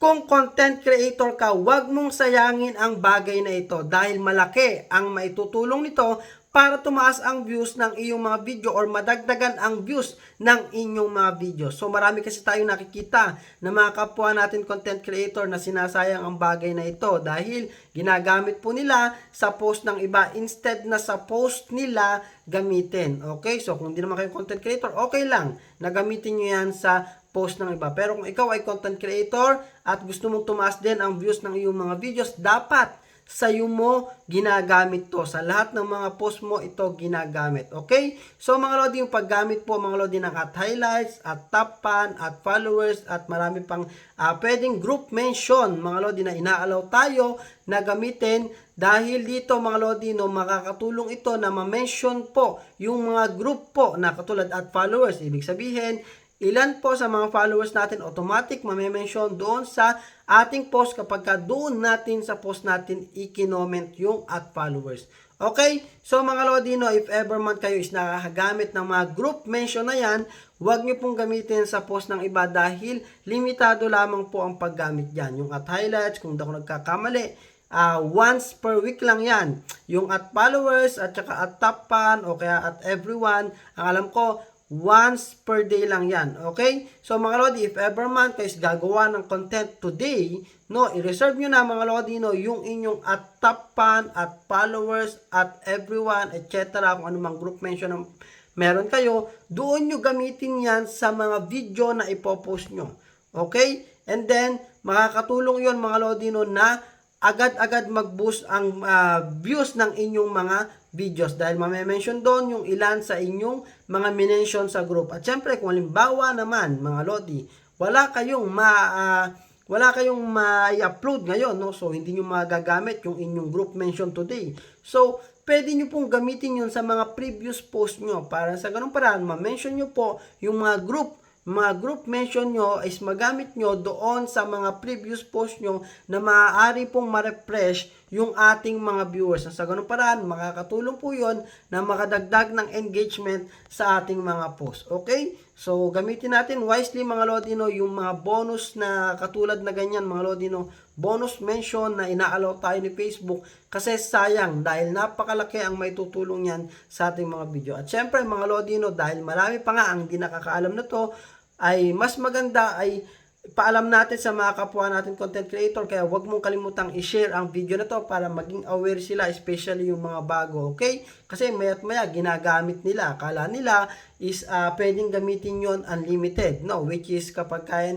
Kung content creator ka, huwag mong sayangin ang bagay na ito dahil malaki ang maitutulong nito para tumaas ang views ng iyong mga video or madagdagan ang views ng inyong mga video. So marami kasi tayong nakikita na mga kapwa natin content creator na sinasayang ang bagay na ito dahil ginagamit po nila sa post ng iba instead na sa post nila gamitin. Okay? So kung hindi naman kayo content creator, okay lang na gamitin nyo yan sa post ng iba. Pero kung ikaw ay content creator at gusto mong tumaas din ang views ng iyong mga videos, dapat sa'yo mo ginagamit to. Sa lahat ng mga post mo, ito ginagamit. Okay? So mga lodi, yung paggamit po mga lodi ng at highlights, at top pan, at followers, at marami pang ah, pwedeng group mention mga lodi na inaalaw tayo na gamitin dahil dito mga lodi no makakatulong ito na ma-mention po yung mga group po na katulad at followers. Ibig sabihin, ilan po sa mga followers natin automatic mame-mention doon sa ating post kapag ka doon natin sa post natin i-comment yung at followers. Okay? So mga Lodino, if ever man kayo is nakagamit ng mga group mention na yan, huwag nyo pong gamitin sa post ng iba dahil limitado lamang po ang paggamit dyan. Yung at highlights, kung ako nagkakamali, ah, once per week lang yan. Yung at followers at saka at top fan o kaya at everyone, ang alam ko, once per day lang yan. Okay? So mga Lodi, if ever man kayo gagawa ng content today, no, i-reserve nyo na mga Lodi, no, yung inyong at top fan, at followers, at everyone, etc. Kung anumang group mention ng meron kayo, doon nyo gamitin yan sa mga video na ipopost nyo. Okay? And then, makakatulong yon mga Lodino na agad-agad mag-boost ang ah, views ng inyong mga videos dahil mame-mention doon yung ilan sa inyong mga minention sa group. At syempre, kung halimbawa naman, mga Lodi, wala kayong ma... ah, wala kayong ma-upload ngayon, no? So, hindi nyo magagamit yung inyong group mention today. So, pwede nyo pong gamitin yun sa mga previous post nyo para sa ganung paraan, ma-mention nyo po yung mga group mga group mention nyo is magamit nyo doon sa mga previous post nyo na maaari pong ma-refresh yung ating mga viewers. Sa ganung paraan, makakatulong po yon na makadagdag ng engagement sa ating mga post. Okay? So, gamitin natin wisely mga Lodino yung mga bonus na katulad na ganyan mga Lodino. Bonus mention na inaalaw tayo ni Facebook kasi sayang dahil napakalaki ang may tutulong yan sa ating mga video. At syempre mga Lodino dahil marami pa nga ang hindi nakakaalam na to ay mas maganda ay paalam natin sa mga kapwa natin content creator kaya huwag mong kalimutang i-share ang video na to para maging aware sila especially yung mga bago okay? Kasi mayat maya ginagamit nila. Akala nila is ah, pwedeng gamitin yon unlimited no? Which is kapag kaya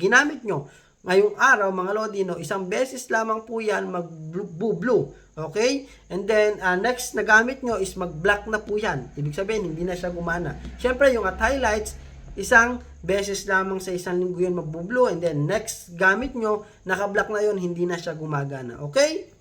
ginamit nyo ngayong araw mga lodi no? Isang beses lamang po yan mag blue, blue okay? And then ah, next na gamit nyo is mag black na po yan. Ibig sabihin hindi na siya gumana. Syempre yung at highlights isang beses lamang sa isang linggo yun magbublo and then next gamit nyo, naka-block na yun, hindi na siya gumagana. Okay?